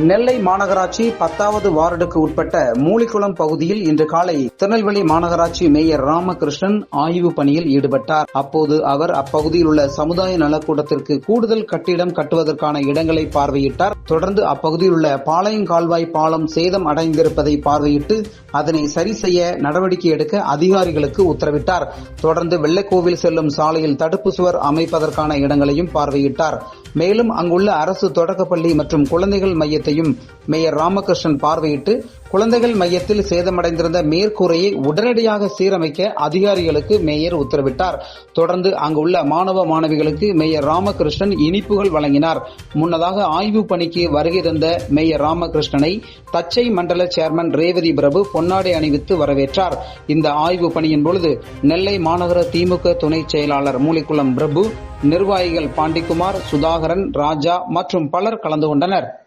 நெல்லை மாநகராட்சி பத்தாவது வார்டுக்கு உட்பட்ட மூலிக்குளம் பகுதியில் இன்று காலை திருநெல்வேலி மாநகராட்சி மேயர் ராமகிருஷ்ணன் ஆய்வு பணியில் ஈடுபட்டார். அப்போது அவர் அப்பகுதியில் உள்ள சமுதாய நலக்கூடத்திற்கு கூடுதல் கட்டிடம் கட்டுவதற்கான இடங்களை பார்வையிட்டார். தொடர்ந்து அப்பகுதியில் உள்ள பாளையங்கால்வாய் பாலம் சேதம் அடைந்திருப்பதை பார்வையிட்டு அதனை சரி செய்ய நடவடிக்கை எடுக்க அதிகாரிகளுக்கு உத்தரவிட்டார். தொடர்ந்து வெள்ளைக்கோவில் செல்லும் சாலையில் தடுப்பு சுவர் அமைப்பதற்கான இடங்களையும் பார்வையிட்டார். மேலும் அங்குள்ள அரசு தொடக்கப்பள்ளி மற்றும் குழந்தைகள் மையத்தையும் மேயர் ராமகிருஷ்ணன் பார்வையிட்டு குழந்தைகள் மையத்தில் சேதமடைந்திருந்த மேற்கூரையை உடனடியாக சீரமைக்க அதிகாரிகளுக்கு மேயர் உத்தரவிட்டார். தொடர்ந்து அங்குள்ள மாணவ மாணவிகளுக்கு மேயர் ராமகிருஷ்ணன் இனிப்புகள் வழங்கினார். முன்னதாக ஆய்வு பணிக்கு வருகை தந்த மேயர் ராமகிருஷ்ணனை தச்சை மண்டல சேர்மன் ரேவதி பிரபு பொன்னாடை அணிவித்து வரவேற்றார். இந்த ஆய்வு பணியின் பொழுது நெல்லை மாநகர திமுக துணை செயலாளர் மூலிக்குளம் பிரபு நிர்வாகிகள் பாண்டிக்குமார் சுதாகரன் ராஜா மற்றும் பலர் கலந்து கொண்டனர்.